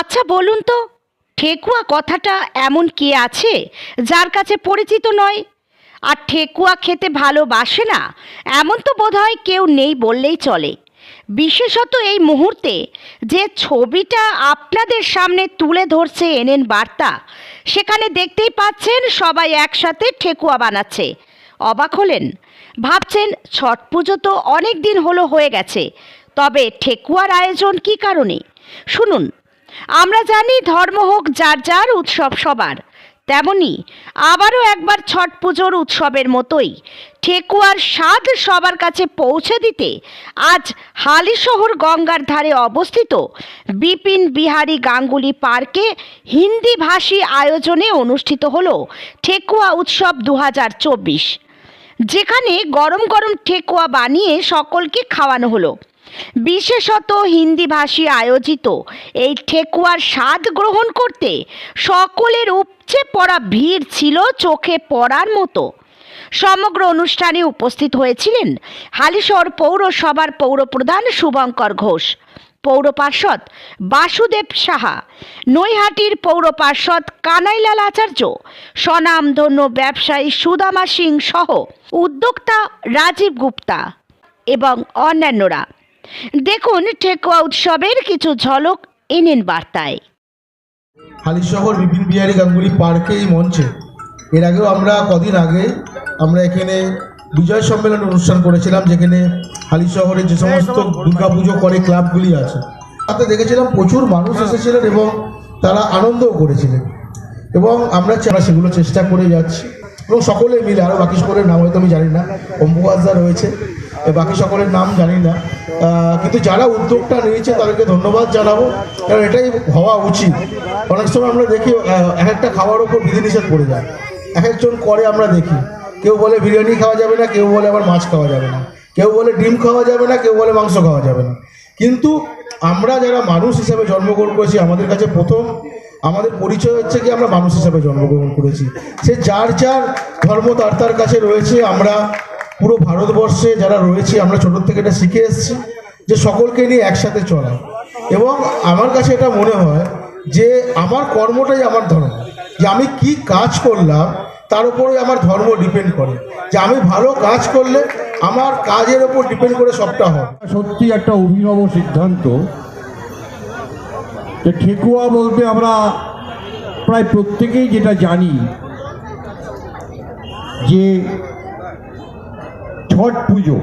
আচ্ছা বলুন তো, ঠেকুয়া কথাটা এমন কে আছে যার কাছে পরিচিত নয়? আর ঠেকুয়া খেতে ভালোবাসে না, এমন তো বোধহয় কেউ নেই বললেই চলে। বিশেষত এই মুহূর্তে যে ছবিটা আপনাদের সামনে তুলে ধরছে এনেন বার্তা, সেখানে দেখতেই পাচ্ছেন সবাই একসাথে ঠেকুয়া বানাচ্ছে। অবাক হলেন, ভাবছেন ছট পুজো তো অনেক দিন হলো হয়ে গেছে, তবে ঠেকুয়ার আয়োজন কী কারণে? শুনুন আমরা জানি ধর্ম হোক যার যার উৎসব সবার, তেমনি আবারও একবার ছট পুজোর উৎসবের মতোই ঠেকুয়ার স্বাদ সবার কাছে পৌঁছে দিতে আজ হালিশহর গঙ্গার ধারে অবস্থিত বিপিন বিহারী গাঙ্গুলি পার্কে হিন্দি ভাষী আয়োজনে অনুষ্ঠিত হল ঠেকুয়া উৎসব দু হাজার চব্বিশ। যেখানে গরম গরম ঠেকুয়া বানিয়ে সকলকে খাওয়ানো হলো। বিশেষত হিন্দি ভাষী আয়োজিত এই ঠেকুয়ার স্বাদ গ্রহণ করতে সকলের উপচে পড়া ভিড় ছিল চোখে পড়ার মতো। সমগ্র অনুষ্ঠানে উপস্থিত হয়েছিলেন হালিশহর পৌরসভার পৌরপ্রধান শুভঙ্কর ঘোষ পৌর পার্ষদ বাসুদেব সাহা, নৈহাটির পৌর পার্ষদ কানাইলাল আচার্য, স্বনামধন্য ব্যবসায়ী সুদামা সিং সহ উদ্যোক্তা রাজীব গুপ্তা এবং অন্যান্যরা। দেখুন ঠেকুয়া উৎসবের কিছু ঝলক এনেন বার্তায়। হালিশহর বিপিন বিহারী গাঙ্গুলি পার্কে এই মঞ্চে। এর আগেও আমরা কদিন আগে আমরা এখানে বিজয় সম্মেলন অনুষ্ঠান করেছিলাম যেখানে হালিশহরে যে সমস্ত দুর্গাপুজো করে ক্লাবগুলি আছে তাতে দেখেছিলাম প্রচুর মানুষ এসেছিলেন এবং তারা আনন্দও করেছিলেন। এবং আমরা আমরা সেগুলো চেষ্টা করে যাচ্ছি। এবং সকলে মিলে আরও বাকি সকলের নাম হয়তো আমি জানি না অম্বুবাসদা রয়েছে বাকি সকলের নাম জানি না। কিন্তু যারা উদ্যোগটা নিয়েছে তাদেরকে ধন্যবাদ জানাব, কারণ এটাই হওয়া উচিত। অনেক সময় আমরা দেখি এক একটা খাওয়ার ওপর বিধিনিষেধ পড়ে যায়। এক একজন করে আমরা দেখি। কেউ বলে বিরিয়ানি খাওয়া যাবে না, কেউ বলে আবার মাছ খাওয়া যাবে না। কেউ বলে ডিম খাওয়া যাবে না, কেউ বলে মাংস খাওয়া যাবে না। কিন্তু আমরা যারা মানুষ হিসেবে জন্মগ্রহণ করেছি, আমাদের কাছে প্রথম, আমাদের পরিচয় হচ্ছে কি আমরা মানুষ হিসেবে জন্মগ্রহণ করেছি। সে যার যার ধর্ম তার তার কাছে রয়েছে, আমরা পুরো ভারতবর্ষে যারা রয়েছি, আমরা ছোটোর থেকে এটা শিখে এসেছি যে সকলকে নিয়ে একসাথে চলা। এবং আমার কাছে এটা মনে হয় যে আমার কর্মটাই আমার ধর্ম, যে আমি কি কাজ করলাম, তার উপরে আমার ধর্ম ডিপেন্ড করে। যে আমি ভালো কাজ করলে আমার কাজের ওপর ডিপেন্ড করে সবটা হয়। সত্যি একটা অভিনব সিদ্ধান্ত যে ঠেকুয়া বলতে আমরা প্রায় প্রত্যেকেই যেটা জানি যে ছট পুজো